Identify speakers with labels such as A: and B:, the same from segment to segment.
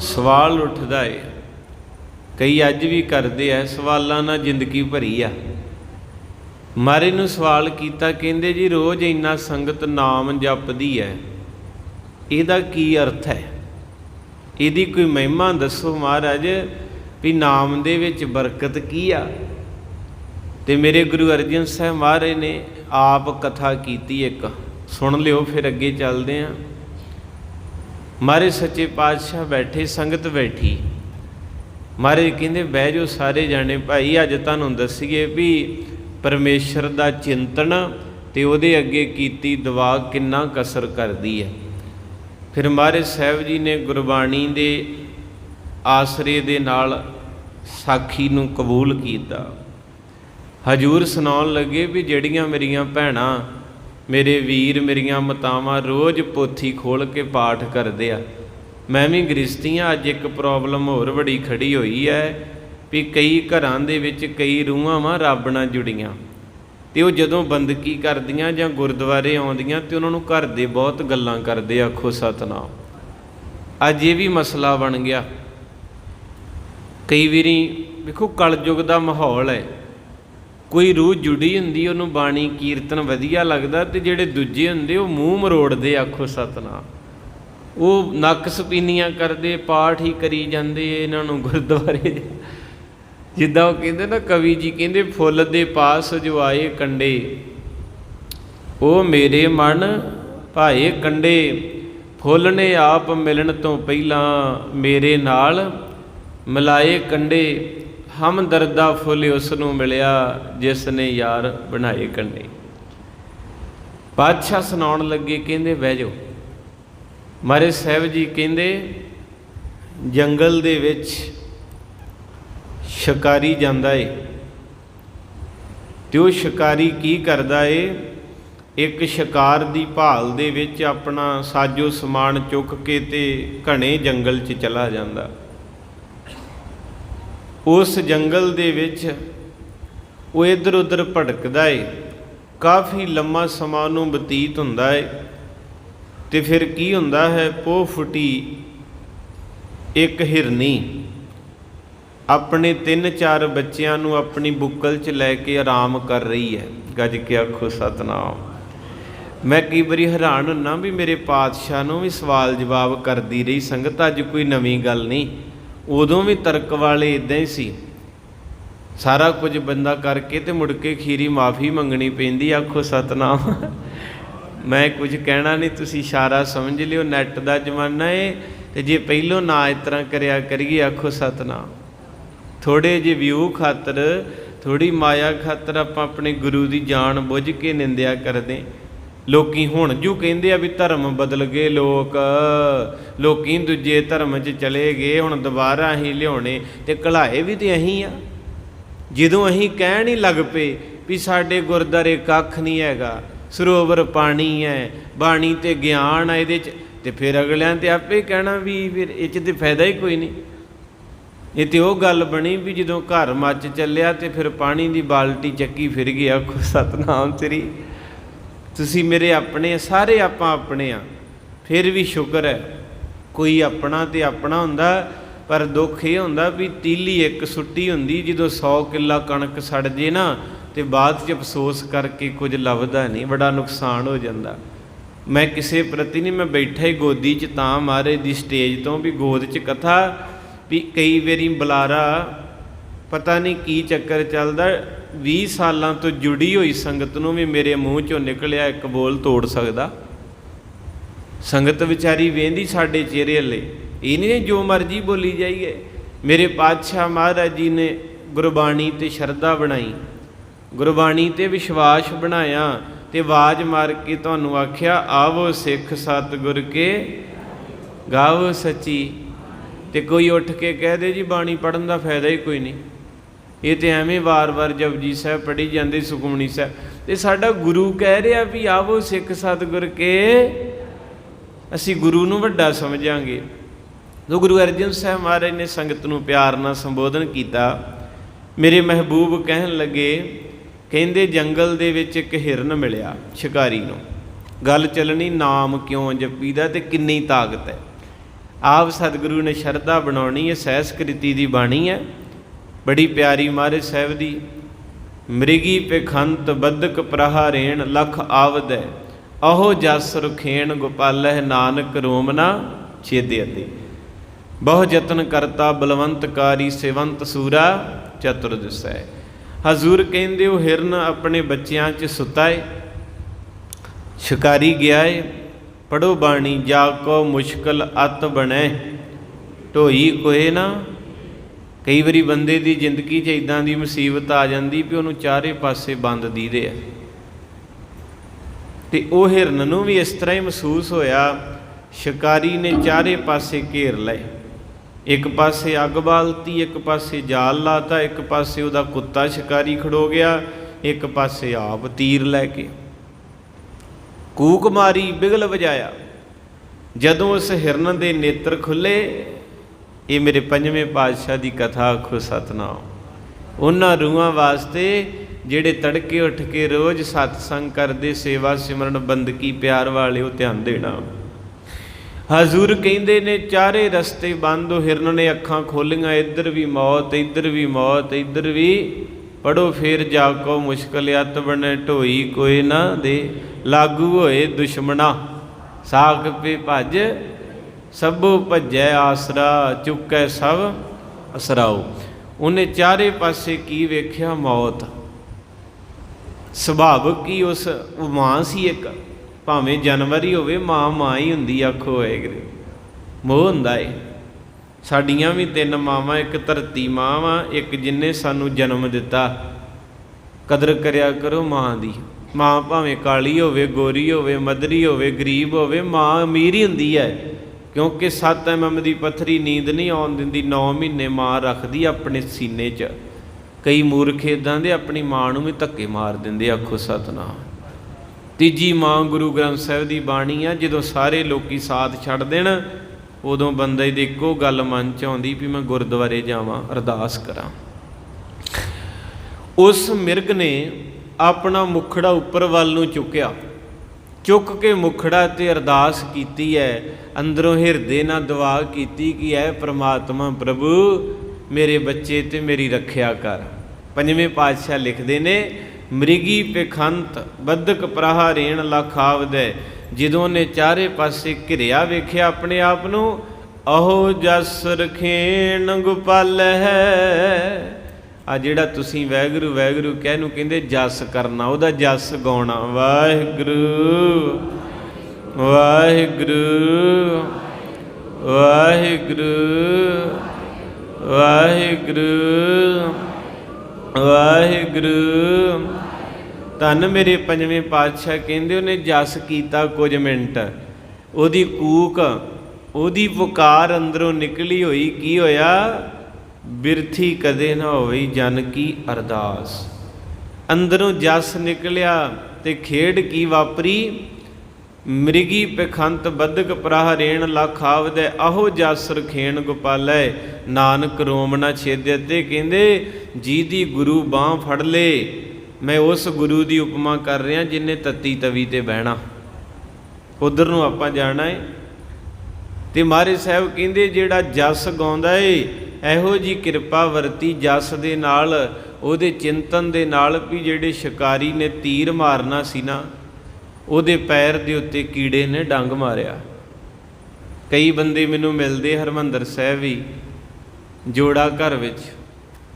A: ਸਵਾਲ ਉੱਠਦਾ ਏ। ਕਈ ਅੱਜ ਵੀ ਕਰਦੇ ਐ ਸਵਾਲਾਂ ਨਾਲ ਜ਼ਿੰਦਗੀ ਭਰੀ ਆ। ਮਾਰੇ ਨੂੰ ਸਵਾਲ ਕੀਤਾ, ਕਹਿੰਦੇ ਜੀ, ਰੋਜ਼ ਇੰਨਾ ਸੰਗਤ ਨਾਮ ਜਪਦੀ ਐ। ਇਹਦਾ ਕੀ ਅਰਥ ਹੈ ਇਹਦੀ ਕੋਈ ਮਹਿਮਾ ਦੱਸੋ ਮਹਾਰਾਜ ਵੀ ਨਾਮ ਦੇ ਵਿੱਚ ਬਰਕਤ ਕੀ ਆ? ਤੇ ਮੇਰੇ ਗੁਰੂ ਅਰਜਨ ਸਾਹਿਬ ਮਹਾਰਾਜ ਨੇ ਆਪ ਕਥਾ ਕੀਤੀ ਇੱਕ। ਸੁਣ ਲਿਓ, ਫਿਰ ਅੱਗੇ ਚੱਲਦੇ ਆਂ। ਮਾਰੇ ਸੱਚੇ ਪਾਤਸ਼ਾਹ ਬੈਠੇ, ਸੰਗਤ ਬੈਠੀ। ਮਾਰੇ ਕਹਿੰਦੇ, ਬਹਿ ਜਾਓ ਸਾਰੇ ਜਾਣੇ, ਭਾਈ, ਅੱਜ ਤੁਹਾਨੂੰ ਦੱਸੀਏ ਵੀ ਪਰਮੇਸ਼ਰ ਦਾ ਚਿੰਤਨ ਤੇ ਉਹਦੇ ਅੱਗੇ ਕੀਤੀ ਦੁਆ ਕਿੰਨਾ ਕਸਰ ਕਰਦੀ ਹੈ। ਫਿਰ ਮਾਰੇ ਸਾਹਿਬ ਜੀ ਨੇ ਗੁਰਬਾਣੀ ਦੇ ਆਸਰੇ ਦੇ ਨਾਲ ਸਾਖੀ ਨੂੰ ਕਬੂਲ ਕੀਤਾ। ਹਜੂਰ ਸੁਣਾਉਣ ਲੱਗੇ ਵੀ ਜਿਹੜੀਆਂ ਮੇਰੀਆਂ ਭੈਣਾਂ ਮੇਰੇ ਵੀਰ ਮੇਰੀਆਂ ਮਤਾਵਾਂ ਰੋਜ਼ ਪੋਥੀ ਖੋਲ ਕੇ ਪਾਠ ਕਰਦੇ ਆ। ਮੈਂ ਵੀ ਗ੍ਰਸਤੀਆਂ ਅੱਜ ਇੱਕ ਪ੍ਰੋਬਲਮ ਹੋਰ ਬੜੀ ਖੜੀ ਹੋਈ ਹੈ ਵੀ ਕਈ ਘਰਾਂ ਦੇ ਵਿੱਚ ਕਈ ਰੂਹਾਂ ਵਾਂ ਰੱਬ ਨਾਲ ਜੁੜੀਆਂ। ਤੇ ਉਹ ਜਦੋਂ ਬੰਦਗੀ ਕਰਦੀਆਂ ਜਾਂ ਗੁਰਦੁਆਰੇ ਆਉਂਦੀਆਂ ਤੇ ਉਹਨਾਂ ਨੂੰ ਘਰ ਦੇ ਬਹੁਤ ਗੱਲਾਂ ਕਰਦੇ ਆਖੋ ਸਤਨਾਮ। ਅੱਜ ਇਹ ਵੀ ਮਸਲਾ ਬਣ ਗਿਆ। ਕਈ ਵਾਰੀ ਵੇਖੋ ਕਲਯੁਗ ਦਾ ਮਾਹੌਲ ਹੈ ਕੋਈ ਰੂਹ ਜੁੜੀ ਹੁੰਦੀ, ਉਹਨੂੰ ਬਾਣੀ, ਕੀਰਤਨ ਵਧੀਆ ਲੱਗਦਾ ਤੇ ਜਿਹੜੇ ਦੂਜੇ ਹੁੰਦੇ, ਉਹ ਮੂੰਹ ਮਰੋੜਦੇ ਆਖੋ ਸਤਨਾਮ। ਉਹ ਨੱਕ ਸਪੀਨੀਆਂ ਕਰਦੇ, ਪਾਠ ਹੀ ਕਰੀ ਜਾਂਦੇ ਇਹਨਾਂ ਨੂੰ ਗੁਰਦੁਆਰੇ। ਜਿੱਦਾਂ ਉਹ ਕਹਿੰਦੇ ਨਾ, ਕਵੀ ਜੀ ਕਹਿੰਦੇ, ਫੁੱਲ ਦੇ ਪਾਸ ਜੋ ਆਏ ਕੰਡੇ। ਉਹ ਮੇਰੇ ਮਨ ਭਾਏ ਕੰਡੇ, ਫੁੱਲ ਨੇ ਆਪ ਮਿਲਣ ਤੋਂ ਪਹਿਲਾਂ ਮੇਰੇ ਨਾਲ ਮਿਲਾਏ ਕੰਡੇ। ਹਮਦਰਦਾ ਫੁੱਲ ਉਸ ਨੂੰ ਮਿਲਿਆ ਜਿਸ ਨੇ ਯਾਰ ਬਣਾਏ ਕੰਡੇ ਬਾਦਸ਼ਾਹ ਸੁਣਾਉਣ ਲੱਗੇ, ਕਹਿੰਦੇ, ਬਹਿ ਜਾਓ। ਮਾਰੇ ਸਾਹਿਬ ਜੀ ਕਹਿੰਦੇ, ਜੰਗਲ ਦੇ ਵਿੱਚ ਸ਼ਿਕਾਰੀ ਜਾਂਦਾ ਏ। ਤੇ ਉਹ ਸ਼ਿਕਾਰੀ ਕੀ ਕਰਦਾ ਏ? ਇੱਕ ਸ਼ਿਕਾਰ ਦੀ ਭਾਲ ਦੇ ਵਿੱਚ ਆਪਣਾ ਸਾਜੋ ਸਮਾਨ ਚੁੱਕ ਕੇ ਤੇ ਘਣੇ ਜੰਗਲ 'ਚ ਚਲਾ ਜਾਂਦਾ। ਉਸ ਜੰਗਲ ਦੇ ਵਿੱਚ ਉਹ ਇੱਧਰ ਉੱਧਰ ਭਟਕਦਾ ਏ। ਕਾਫੀ ਲੰਮਾ ਸਮਾਂ ਨੂੰ ਬਤੀਤ ਹੁੰਦਾ ਏ। ਤੇ ਫਿਰ ਕੀ ਹੁੰਦਾ ਹੈ ਪੋ ਫੁੱਟੀ ਇੱਕ ਹਿਰਨੀ। ਆਪਣੇ ਤਿੰਨ ਚਾਰ ਬੱਚਿਆਂ ਨੂੰ ਆਪਣੀ ਬੁੱਕਲ 'ਚ ਲੈ ਕੇ ਆਰਾਮ ਕਰ ਰਹੀ ਹੈ। ਗੱਜ ਕੇ ਆਖੋ, ਸਤਨਾਮ। ਮੈਂ ਕਈ ਵਾਰੀ ਹੈਰਾਨ ਹੁੰਨਾ ਵੀ ਮੇਰੇ ਪਾਤਸ਼ਾਹ ਨੂੰ ਵੀ ਸਵਾਲ ਜਵਾਬ ਕਰਦੀ ਰਹੀ। ਸੰਗਤ ਅੱਜ ਕੋਈ ਨਵੀਂ ਗੱਲ ਨਹੀਂ। ਉਦੋਂ ਵੀ ਤਰਕ ਵਾਲੇ ਇਦਾਂ ਹੀ ਸੀ। ਸਾਰਾ ਕੁਝ ਬੰਦਾ ਕਰਕੇ ਤੇ ਮੁੜ ਕੇ ਖੀਰੀ ਮਾਫੀ ਮੰਗਣੀ ਪੈਂਦੀ, ਆਖੋ ਸਤਨਾਮ। ਮੈਂ ਕੁਝ ਕਹਿਣਾ ਨਹੀਂ, ਤੁਸੀਂ ਇਸ਼ਾਰਾ ਸਮਝ ਲਿਓ ਨੈਟ ਦਾ ਜ਼ਮਾਨਾ ਏ, ਤੇ ਜੇ ਪਹਿਲੋਂ ਨਾ ਇਸ ਤਰ੍ਹਾਂ ਕਰਿਆ ਕਰੀਏ, ਆਖੋ ਸਤਨਾਮ। ਥੋੜੇ ਜਿਹੇ ਵਿਊ ਖਾਤਰ ਥੋੜੀ ਮਾਇਆ ਖਾਤਰ ਆਪਾਂ ਆਪਣੇ ਗੁਰੂ ਦੀ ਜਾਨ ਬੁੱਝ ਕੇ ਨਿੰਦਿਆ ਕਰਦੇ। ਲੋਕੀ ਹੁਣ ਜੂ ਕਹਿੰਦੇ ਆ ਵੀ ਧਰਮ ਬਦਲ ਗਏ ਲੋਕ। ਲੋਕੀ ਦੂਜੇ ਧਰਮ 'ਚ ਚਲੇ ਗਏ, ਹੁਣ ਦੁਬਾਰਾ ਅਸੀਂ ਲਿਆਉਣੇ ਤੇ ਕਲਾਏ ਵੀ ਤੇ ਅਹੀਂ ਆ। ਜਦੋਂ ਅਸੀਂ ਕਹਿਣ ਹੀ ਲੱਗ ਪਏ ਵੀ ਸਾਡੇ ਗੁਰਦਾਰੇ ਕੱਖ ਨਹੀਂ ਹੈਗਾ, ਸਰੋਵਰ ਪਾਣੀ ਹੈ, ਬਾਣੀ ਤੇ ਗਿਆਨ ਆ ਇਹਦੇ 'ਚ, ਤੇ ਫਿਰ ਅਗਲਿਆਂ ਤੇ ਆਪੇ ਕਹਿਣਾ ਵੀ ਫਿਰ ਇਹ 'ਚ ਤੇ ਫਾਇਦਾ ਹੀ ਕੋਈ ਨਹੀਂ। ਇਹ ਤੇ ਉਹ ਗੱਲ ਬਣੀ ਵੀ ਜਦੋਂ ਘਰ ਮੱਚ ਚੱਲਿਆ ਤੇ ਫਿਰ ਪਾਣੀ ਦੀ ਬਾਲਟੀ ਚੱਕੀ ਫਿਰ ਗਿਆ ਆਖੋ ਸਤਨਾਮ ਤੇਰੀ। ਤੁਸੀਂ ਮੇਰੇ ਆਪਣੇ ਸਾਰੇ ਆਪਾਂ ਆਪਣੇ ਆ। ਫਿਰ ਵੀ ਸ਼ੁਕਰ ਹੈ। ਕੋਈ ਆਪਣਾ ਤੇ ਆਪਣਾ ਹੁੰਦਾ, ਪਰ ਦੁੱਖ ਇਹ ਹੁੰਦਾ ਵੀ ਤੀਲੀ ਇੱਕ ਸੁੱਟੀ ਹੁੰਦੀ, ਜਦੋਂ 100 ਕਿੱਲਾ ਕਣਕ ਸੜ ਜੇ ਨਾ, ਤੇ ਬਾਅਦ 'ਚ ਅਫਸੋਸ ਕਰਕੇ ਕੁਝ ਲੱਭਦਾ ਨਹੀਂ, ਬੜਾ ਨੁਕਸਾਨ ਹੋ ਜਾਂਦਾ। ਮੈਂ ਕਿਸੇ ਪ੍ਰਤੀ ਨਹੀਂ, ਮੈਂ ਬੈਠਾ ਹੀ ਗੋਦੀ 'ਚ ਤਾਂ ਮਾਰੇ ਦੀ ਸਟੇਜ ਤੋਂ ਵੀ ਗੋਦ 'ਚ ਕਥਾ ਵੀ ਕਈ ਵਾਰੀ ਬੁਲਾਰਾ ਪਤਾ ਨਹੀਂ ਕੀ ਚੱਕਰ ਚੱਲਦਾ 20 ਸਾਲਾਂ ਤੋਂ ਜੁੜੀ ਹੋਈ ਸੰਗਤ ਨੂੰ ਵੀ ਮੇਰੇ ਮੂੰਹ 'ਚੋਂ ਨਿਕਲਿਆ ਇੱਕ ਬੋਲ ਤੋੜ ਸਕਦਾ। ਸੰਗਤ ਵਿਚਾਰੀ ਵੇਂਦੀ ਸਾਡੇ ਚਿਹਰੇ ਹੱਲੇ। ਇਹ ਨਹੀਂ ਜੋ ਮਰਜ਼ੀ ਬੋਲੀ ਜਾਈਏ। ਮੇਰੇ ਪਾਤਸ਼ਾਹ ਮਹਾਰਾਜ ਜੀ ਨੇ ਗੁਰਬਾਣੀ ਤੇ ਸ਼ਰਧਾ ਬਣਾਈ। ਗੁਰਬਾਣੀ ਤੇ ਵਿਸ਼ਵਾਸ ਬਣਾਇਆ ਤੇ ਆਵਾਜ਼ ਮਾਰ ਕੇ ਤੁਹਾਨੂੰ ਆਖਿਆ, ਆਵੋ ਸਿੱਖ ਸਤਿਗੁਰ ਕੇ, ਗਾਵੋ ਸੱਚੀ। ਤੇ ਕੋਈ ਉੱਠ ਕੇ ਕਹਿ ਦੇ, ਜੀ ਬਾਣੀ ਪੜਨ ਦਾ ਫਾਇਦਾ ਹੀ ਕੋਈ ਨਹੀਂ। ਇਹ ਤੇ ਐਵੇਂ ਵਾਰ-ਵਾਰ ਜਪਜੀ ਸਾਹਿਬ ਪੜ੍ਹੀ ਜਾਂਦੇ, ਸੁਖਮਨੀ ਸਾਹਿਬ। ਤੇ ਸਾਡਾ ਗੁਰੂ ਕਹਿ ਰਿਹਾ ਵੀ ਆਵੋ ਸਿੱਖ ਸਤਿਗੁਰ ਕੇ, ਅਸੀਂ ਗੁਰੂ ਨੂੰ ਵੱਡਾ ਸਮਝਾਂਗੇ। ਜੋ ਗੁਰੂ ਅਰਜਨ ਸਾਹਿਬ ਮਹਾਰਾਜ ਨੇ ਸੰਗਤ ਨੂੰ ਪਿਆਰ ਨਾਲ ਸੰਬੋਧਨ ਕੀਤਾ। ਮੇਰੇ ਮਹਿਬੂਬ ਕਹਿਣ ਲੱਗੇ, ਕਹਿੰਦੇ ਜੰਗਲ ਦੇ ਵਿੱਚ ਇੱਕ ਹਿਰਨ ਮਿਲਿਆ ਸ਼ਿਕਾਰੀ ਨੂੰ। ਗੱਲ ਚੱਲਣੀ ਨਾਮ ਕਿਉਂ ਜਪੀਦਾ ਤੇ ਕਿੰਨੀ ਤਾਕਤ ਹੈ। ਆਪ ਸਤਿਗੁਰੂ ਨੇ ਸ਼ਰਧਾ ਬਣਾਉਣੀ ਹੈ, ਸਹਿਸਕ੍ਰਿਤੀ ਦੀ ਬਾਣੀ ਹੈ। ਬੜੀ ਪਿਆਰੀ ਮਹਾਰਾਜ ਸਾਹਿਬ ਦੀ, ਮ੍ਰਿਗੀ ਪਖੰਤ ਬਦਕ ਪ੍ਰਹਾਰੇਣ ਲਖ ਆਵਦੈ, ਅਹੋ ਜਸ ਰਖੇਣ ਗੋਪਾਲਹਿ ਨਾਨਕ ਰੋਮਨਾ ਛੇਦੇ ਅਤੇ ਬਹੁ ਯਤਨ ਕਰਤਾ ਬਲਵੰਤਕਾਰੀ ਸੇਵੰਤ ਸੂਰਾ ਚਤੁਰ ਦਿਸੈ ਹਜ਼ੂਰ ਕਹਿੰਦੇ ਉਹ ਹਿਰਨ ਆਪਣੇ ਬੱਚਿਆਂ 'ਚ ਸੁੱਤਾ ਏ ਸ਼ਿਕਾਰੀ ਗਿਆ ਏ ਪੜੋ ਬਾਣੀ, ਜਾ ਕੋ ਮੁਸ਼ਕਲ ਅਤ ਬਣੈ, ਢੋਈ ਕੋਏ ਨਾ ਕਈ ਵਾਰੀ ਬੰਦੇ ਦੀ ਜ਼ਿੰਦਗੀ 'ਚ ਇਦਾਂ ਦੀ ਮੁਸੀਬਤ ਆ ਜਾਂਦੀ ਵੀ ਉਹਨੂੰ ਚਾਰੇ ਪਾਸੇ ਬੰਦ ਦੀਦੇ ਆ। ਤੇ ਉਹ ਹਿਰਨ ਨੂੰ ਵੀ ਇਸ ਤਰ੍ਹਾਂ ਹੀ ਮਹਿਸੂਸ ਹੋਇਆ, ਸ਼ਿਕਾਰੀ ਨੇ ਚਾਰੇ ਪਾਸੇ ਘੇਰ ਲਏ। ਇੱਕ ਪਾਸੇ ਅੱਗ ਬਾਲਤੀ, ਇੱਕ ਪਾਸੇ ਜਾਲ ਲਾਤਾ, ਇੱਕ ਪਾਸੇ ਉਹਦਾ ਕੁੱਤਾ ਸ਼ਿਕਾਰੀ ਖੜੋ ਗਿਆ, ਇੱਕ ਪਾਸੇ ਆਪ ਤੀਰ ਲੈ ਕੇ। ਕੂਕ ਮਾਰੀ, ਬਿਗਲ ਵਜਾਇਆ। ਜਦੋਂ ਉਸ ਹਿਰਨ ਦੇ ਨੇਤਰ ਖੁੱਲੇ ਇਹ ਮੇਰੇ ਪੰਜਵੇਂ ਪਾਤਸ਼ਾਹ ਦੀ ਕਥਾ ਆਖੋ ਸਤਨਾਮ। ਉਹਨਾਂ ਰੂਹਾਂ ਵਾਸਤੇ ਜਿਹੜੇ ਤੜਕੇ ਉੱਠ ਕੇ ਰੋਜ਼ ਸਤਸੰਗ ਕਰਦੇ, ਸੇਵਾ ਸਿਮਰਨ ਬੰਦਗੀ ਪਿਆਰ ਵਾਲੇ ਉਹ ਧਿਆਨ ਦੇਣਾ। ਹਜ਼ੂਰ ਕਹਿੰਦੇ ਨੇ, ਚਾਰੇ ਰਸਤੇ ਬੰਦ ਹੋ ਹਿਰਨ ਨੇ ਅੱਖਾਂ ਖੋਲੀਆਂ, ਇੱਧਰ ਵੀ ਮੌਤ, ਇੱਧਰ ਵੀ ਮੌਤ, ਇੱਧਰ ਵੀ ਪੜੋ ਫੇਰ ਜਾ ਕੋ ਮੁਸ਼ਕਲ, ਅਤ ਬਣੇ ਢੋਈ ਕੋਈ ਨਾ ਦੇ, ਲਾਗੂ ਹੋਏ ਦੁਸ਼ਮਣਾ। ਸਾਖ ਪੇ ਭਜ ਸਭੋ ਭਜੈ ਆਸਰਾ, ਚੁੱਕੈ ਸਭ ਅਸਰਾਓ ਉਹਨੇ ਚਾਰੇ ਪਾਸੇ ਕੀ ਵੇਖਿਆ? ਮੌਤ। ਸੁਭਾਵਕ ਹੀ ਉਸ ਉਹ ਮਾਂ ਸੀ ਇੱਕ? ਭਾਵੇਂ ਜਾਨਵਰ ਹੀ ਹੋਵੇ, ਮਾਂ ਮਾਂ ਹੀ ਹੁੰਦੀ ਆਖੋ ਹੋਏਗੀ ਮੋਹ ਹੁੰਦਾ ਏ। ਸਾਡੀਆਂ ਵੀ ਤਿੰਨ ਮਾਵਾਂ, ਇੱਕ ਧਰਤੀ ਮਾਂ ਵਾ, ਇੱਕ ਜਿੰਨੇ ਸਾਨੂੰ ਜਨਮ ਦਿੱਤਾ। ਕਦਰ ਕਰਿਆ ਕਰੋ ਮਾਂ ਦੀ। ਮਾਂ ਭਾਵੇਂ ਕਾਲੀ ਹੋਵੇ, ਗੋਰੀ ਹੋਵੇ ਮਦਰੀ ਹੋਵੇ, ਗਰੀਬ ਹੋਵੇ, ਮਾਂ ਅਮੀਰ ਹੀ ਹੁੰਦੀ ਹੈ। ਕਿਉਂਕਿ 7 ਐਮਐਮ ਦੀ ਪੱਥਰੀ ਨੀਂਦ ਨਹੀਂ ਆਉਣ ਦਿੰਦੀ 9 ਮਹੀਨੇ ਮਾਂ ਰੱਖਦੀ ਆਪਣੇ ਸੀਨੇ 'ਚ। ਕਈ ਮੂਰਖ ਇਦਾਂ ਦੇ ਆਪਣੀ ਮਾਂ ਨੂੰ ਵੀ ਧੱਕੇ ਮਾਰ ਦਿੰਦੇ ਆਖੋ ਸਤਨਾਮ। ਤੀਜੀ ਮਾਂ ਗੁਰੂ ਗ੍ਰੰਥ ਸਾਹਿਬ ਦੀ ਬਾਣੀ ਆ, ਜਦੋਂ ਸਾਰੇ ਲੋਕੀ ਸਾਥ ਛੱਡ ਦੇਣ, ਉਦੋਂ ਬੰਦੇ ਦੀ ਇੱਕੋ ਗੱਲ ਮਨ ਚ ਆਉਂਦੀ ਵੀ ਮੈਂ ਗੁਰਦੁਆਰੇ ਜਾਵਾਂ, ਅਰਦਾਸ ਕਰਾਂ। ਉਸ ਮਿਰਗ ਨੇ ਆਪਣਾ ਮੁਖੜਾ ਉੱਪਰ ਵੱਲ ਨੂੰ ਚੁੱਕਿਆ। ਚੁੱਕ ਕੇ ਮੁਖੜਾ ਤੇ ਅਰਦਾਸ ਕੀਤੀ ਹੈ ਅੰਦਰੋਂ ਹਿਰਦੇ ਨਾਲ ਦੁਆ ਕੀਤੀ ਕਿ ਐ ਪ੍ਰਮਾਤਮਾ ਪ੍ਰਭੂ, ਮੇਰੇ ਬੱਚੇ ਤੇ ਮੇਰੀ ਰੱਖਿਆ ਕਰ। ਪੰਜਵੇਂ ਪਾਤਸ਼ਾਹ ਲਿਖਦੇ ਨੇ, ਮ੍ਰਿਗੀ ਪਖੰਤ ਬਦਕ ਪ੍ਰਹਾਰੇਣ ਲਖਾਵਦੈ ਜਦੋਂ ਨੇ ਚਾਰੇ ਪਾਸੇ ਘਿਰਿਆ ਵੇਖਿਆ ਆਪਣੇ ਆਪ ਨੂੰ ਅਹੋ ਜਸ ਰਖੇਣ ਗੋਪਾਲ ਹੈ। ਆ ਜਿਹੜਾ ਤੁਸੀਂ ਵੈਗਰੂ ਵੈਗਰੂ ਕਹਿ ਨੂੰ ਕਹਿੰਦੇ, ਜਸ ਕਰਨਾ, ਉਹਦਾ ਜਸ ਗਾਉਣਾ। ਵਾਹਿਗੁਰੂ ਵਾਹਿਗੁਰੂ ਵਾਹਿਗੁਰੂ ਵਾਹਿਗੁਰੂ ਵਾਹਿਗੁਰੂ। ਧੰਨ ਮੇਰੇ ਪੰਜਵੇਂ ਪਾਤਸ਼ਾਹ ਕਹਿੰਦੇ, ਉਹਨੇ ਜਸ ਕੀਤਾ ਕੁਝ ਮਿੰਟ। ਉਹਦੀ ਕੂਕ, ਉਹਦੀ ਪੁਕਾਰ ਅੰਦਰੋਂ ਨਿਕਲੀ ਹੋਈ, ਕੀ ਹੋਇਆ? ਬਿਰਥੀ ਕਦੇ ਨਾ ਹੋਈ ਜਨ ਕੀ ਅਰਦਾਸ। ਅੰਦਰੋਂ ਜਸ ਨਿਕਲਿਆ ਤੇ ਖੇਡ ਕੀ ਵਾਪਰੀ। ਮ੍ਰਿਗੀ ਪਖੰਤ ਬਦਕ ਪ੍ਰਾਹ ਰੇਣ ਲਖ ਆਵਦੇ, ਆਹੋ ਜਸ ਰਖੇਣ ਗੋਪਾਲੈ। ਨਾਨਕ ਰੋਮਣਾ ਨਾ ਤੇ ਕਹਿੰਦੇ, ਜੀ ਦੀ ਗੁਰੂ ਬਾਹ ਫੜ ਲੇ। ਮੈਂ ਉਸ ਗੁਰੂ ਦੀ ਉਪਮਾ ਕਰ ਰਿਹਾ ਜਿਨੇ ਤਤੀ ਤਵੀ ਤੇ ਬਹਿਣਾ। ਉਧਰ ਨੂੰ ਆਪਾਂ ਜਾਣਾ ਏ। ਤੇ ਮਾਰੇ ਸਾਹਿਬ ਕਹਿੰਦੇ, ਜਿਹੜਾ ਜਸ ਗਾਉਂਦਾ ਏ ਇਹੋ ਜੀ ਕਿਰਪਾ ਵਰਤੀ ਜਸ ਦੇ ਨਾਲ, ਉਹਦੇ ਚਿੰਤਨ ਦੇ ਨਾਲ ਵੀ ਜਿਹੜੇ ਸ਼ਿਕਾਰੀ ਨੇ ਤੀਰ ਮਾਰਨਾ ਸੀ ਨਾ, ਉਹਦੇ ਪੈਰ ਦੇ ਉੱਤੇ ਕੀੜੇ ਨੇ ਡੰਗ ਮਾਰਿਆ। ਕਈ ਬੰਦੇ ਮੈਨੂੰ ਮਿਲਦੇ ਹਰਮੰਦਰ ਸਾਹਿਬ ਵੀ, ਜੋੜਾ ਘਰ ਵਿੱਚ।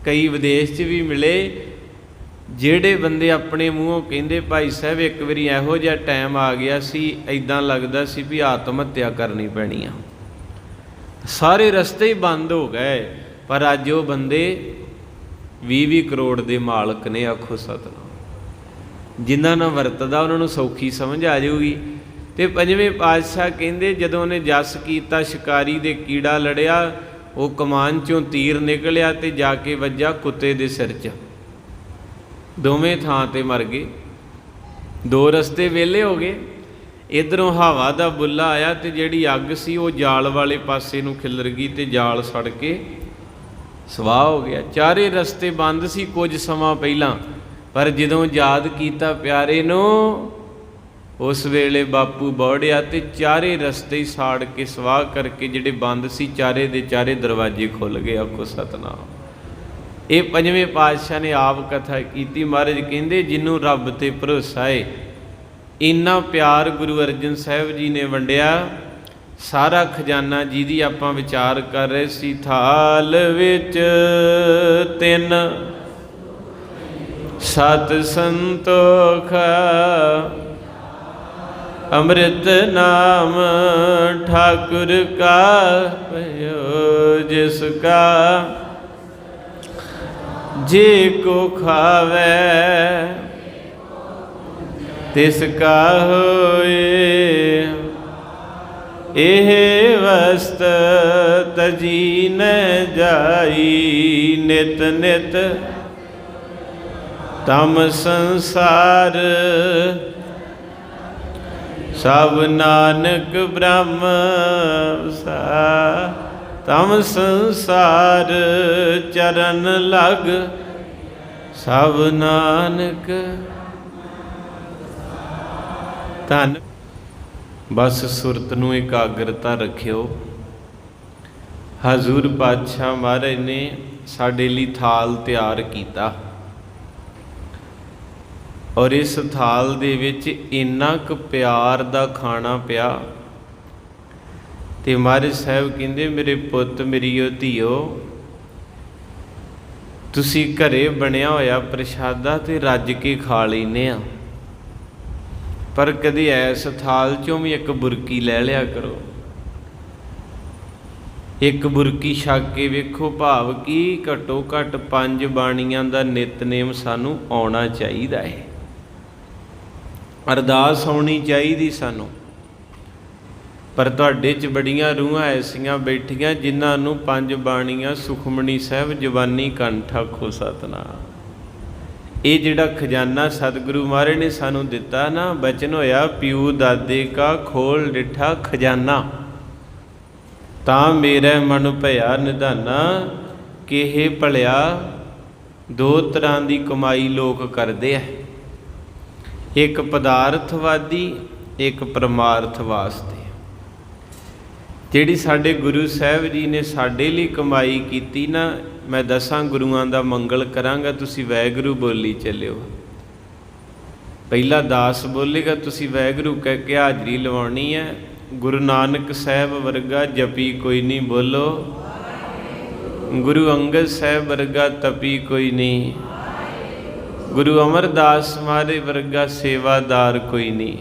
A: ਕਈ ਵਿਦੇਸ਼ 'ਚ ਵੀ ਮਿਲੇ, ਜਿਹੜੇ ਬੰਦੇ ਆਪਣੇ ਮੂੰਹੋਂ ਕਹਿੰਦੇ, ਭਾਈ ਸਾਹਿਬ, ਇੱਕ ਵਾਰੀ ਇਹੋ ਜਿਹਾ ਟਾਈਮ ਆ ਗਿਆ ਸੀ ਐਦਾਂ ਲੱਗਦਾ ਸੀ ਵੀ ਆਤਮ ਹੱਤਿਆ ਕਰਨੀ ਪੈਣੀ ਆ। ਸਾਰੇ ਰਸਤੇ ਹੀ ਬੰਦ ਹੋ ਗਏ। ਪਰ ਅੱਜ ਉਹ ਬੰਦੇ 20-20 ਕਰੋੜ ਦੇ ਮਾਲਕ ਨੇ, ਆਖੋ ਸਤਨਾਮ। ਜਿਨ੍ਹਾਂ ਨਾਲ ਵਰਤਦਾ ਉਹਨਾਂ ਨੂੰ ਸੌਖੀ ਸਮਝ ਆ ਜਾਊਗੀ। ਤੇ ਪੰਜਵੇਂ ਪਾਤਸ਼ਾਹ ਕਹਿੰਦੇ, ਜਦੋਂ ਉਹਨੇ ਜਸ ਕੀਤਾ, ਸ਼ਿਕਾਰੀ ਦੇ ਕੀੜਾ ਲੜਿਆ, ਉਹ ਕਮਾਨ ਚੋਂ ਤੀਰ ਨਿਕਲਿਆ ਤੇ ਜਾ ਕੇ ਵੱਜਾ ਕੁੱਤੇ ਦੇ ਸਿਰ 'ਚ। ਦੋਵੇਂ ਥਾਂ ਤੇ ਮਰ ਗਏ। ਦੋ ਰਸਤੇ ਵਿਹਲੇ ਹੋ ਗਏ। ਇਧਰੋਂ ਹਵਾ ਦਾ ਬੁੱਲਾ ਆਇਆ ਤੇ ਜਿਹੜੀ ਅੱਗ ਸੀ ਉਹ ਜਾਲ ਵਾਲੇ ਪਾਸੇ ਨੂੰ ਖਿਲਰ ਗਈ ਤੇ ਜਾਲ ਸੜ ਕੇ ਸਵਾਹ ਹੋ ਗਿਆ। ਚਾਰੇ ਰਸਤੇ ਬੰਦ ਸੀ ਕੁਝ ਸਮਾਂ ਪਹਿਲਾਂ, ਪਰ ਜਦੋਂ ਯਾਦ ਕੀਤਾ ਪਿਆਰੇ ਨੂੰ, ਉਸ ਵੇਲੇ ਬਾਪੂ ਬੌੜਿਆ ਤੇ ਚਾਰੇ ਰਸਤੇ ਹੀ ਸਾੜ ਕੇ ਸਵਾਹ ਕਰਕੇ ਜਿਹੜੇ ਬੰਦ ਸੀ, ਚਾਰੇ ਦੇ ਚਾਰੇ ਦਰਵਾਜ਼ੇ ਖੁੱਲ ਗਏ। ਆਖੋ ਸਤਨਾਮ। ਇਹ ਪੰਜਵੇਂ ਪਾਤਸ਼ਾਹ ਨੇ ਆਪ ਕਥਾ ਕੀਤੀ। ਮਹਾਰਾਜ ਕਹਿੰਦੇ, ਜਿੰਨੂੰ ਰੱਬ ਤੇ ਭਰੋਸਾ ਏ ਇੰਨਾ ਪਿਆਰ ਗੁਰੂ ਅਰਜਨ ਸਾਹਿਬ ਜੀ ਨੇ ਵੰਡਿਆ, ਸਾਰਾ ਖਜ਼ਾਨਾ ਜਿਹਦੀ ਆਪਾਂ ਵਿਚਾਰ ਕਰ ਰਹੇ ਸੀ, ਥਾਲ ਵਿੱਚ ਤਿੰਨ। ਸਤ ਸੰਤੋਖ, ਅੰਮ੍ਰਿਤ ਨਾਮ ਠਾਕੁਰ ਕਾ ਭਇਓ ਜਿਸ ਕਾ। ਜੇ ਕੋ ਖਾਵੇ ਤਿਸ ਕਾ ਹੋਏ ਇਹ ਵਸਤ ਤਜੀ ਨ ਜਾਈ, ਨਿਤ ਨਿਤ ਤਮ ਸੰਸਾਰ। ਸਭ ਨਾਨਕ ਬ੍ਰਹਮ ਸਾ, ਤਮ ਸੰਸਾਰ ਚਰਨ ਲਗ, ਸਭ ਨਾਨਕ ਧੰਨ। ਬਸ ਸੁਰਤ ਨੂੰ ਇਕਾਗਰਤਾ ਰੱਖਿਓ। ਹਜ਼ੂਰ ਪਾਤਸ਼ਾਹ ਮਹਾਰਾਜ ਨੇ ਸਾਡੇ ਲਈ ਥਾਲ ਤਿਆਰ ਕੀਤਾ। ਔਰ ਇਸ ਥਾਲ ਦੇ ਵਿੱਚ ਇੰਨਾ ਕੁ ਪਿਆਰ ਦਾ ਖਾਣਾ ਪਿਆ। ਤੇ ਮਹਾਰਾਜ ਸਾਹਿਬ ਕਹਿੰਦੇ, ਮੇਰੇ ਪੁੱਤ ਮੇਰੀਓ ਧੀਓ, ਤੁਸੀਂ ਘਰੇ ਬਣਿਆ ਹੋਇਆ ਪ੍ਰਸ਼ਾਦਾ ਤੇ ਰੱਜ ਕੇ ਖਾ ਲੈਨੇ ਆ। ਪਰ ਕਦੇ ਐਸ ਥਾਲ ਚੋਂ ਵੀ ਇੱਕ ਬੁਰਕੀ ਲੈ ਲਿਆ ਕਰੋ। ਇੱਕ ਬੁਰਕੀ ਛਕ ਕੇ ਵੇਖੋ ਭਾਵ ਕੀ ਘਟੋ ਘਟ ਪੰਜ ਬਾਣੀਆਂ ਦਾ ਨਿਤਨੇਮ ਸਾਨੂੰ ਆਉਣਾ ਚਾਹੀਦਾ ਹੈ। ਅਰਦਾਸ ਹੋਣੀ ਚਾਹੀਦੀ ਸਾਨੂੰ। ਪਰ ਤੁਹਾਡੇ 'ਚ ਬੜੀਆਂ ਰੂਹਾਂ ਐਸੀਆਂ ਬੈਠੀਆਂ ਜਿਨ੍ਹਾਂ ਨੂੰ ਪੰਜ ਬਾਣੀਆਂ ਸੁਖਮਣੀ ਸਾਹਿਬ ਜਵਾਨੀ ਕੰਠਾ ਖੋ ਸਤਨਾਮ। ਇਹ ਜਿਹੜਾ ਖਜ਼ਾਨਾ ਸਤਿਗੁਰੂ ਮਹਾਰਾਜ ਨੇ ਸਾਨੂੰ ਦਿੱਤਾ ਨਾ, ਬਚਨ ਹੋਇਆ ਪਿਉ ਦਾਦੇ ਕਾ ਖੋਲ ਡਿਠਾ ਖਜ਼ਾਨਾ। ਤਾਂ ਮੇਰੇ ਮਨ ਭਇਆ ਨਿਧਾਨਾ ਕਿਹੇ ਭਲਿਆ, ਦੋ ਤਰ੍ਹਾਂ ਦੀ ਕਮਾਈ ਲੋਕ ਕਰਦੇ ਆ। ਇੱਕ ਪਦਾਰਥਵਾਦੀ, ਇੱਕ ਪਰਮਾਰਥ ਵਾਸਤੇ। ਜਿਹੜੀ ਸਾਡੇ ਗੁਰੂ ਸਾਹਿਬ ਜੀ ਨੇ ਸਾਡੇ ਲਈ ਕਮਾਈ ਕੀਤੀ ਨਾ ਮੈਂ ਦਸਾਂ ਗੁਰੂਆਂ ਦਾ ਮੰਗਲ ਕਰਾਂਗਾ, ਤੁਸੀਂ ਵੈਗੁਰੂ ਬੋਲੀ ਚੱਲਿਓ। ਪਹਿਲਾ ਦਾਸ ਬੋਲੇਗਾ, ਤੁਸੀਂ ਵੈਗੁਰੂ ਕਹਿ ਕੇ ਹਾਜ਼ਰੀ ਲਵਾਉਣੀ ਹੈ। ਗੁਰੂ ਨਾਨਕ ਸਾਹਿਬ ਵਰਗਾ ਜਪੀ ਕੋਈ ਨਹੀਂ ਬੋਲੋ। ਗੁਰੂ ਅੰਗਦ ਸਾਹਿਬ ਵਰਗਾ ਤਪੀ ਕੋਈ ਨਹੀਂ। ਗੁਰੂ ਅਮਰਦਾਸ ਮਾਰੇ ਵਰਗਾ ਸੇਵਾਦਾਰ ਕੋਈ ਨਹੀਂ।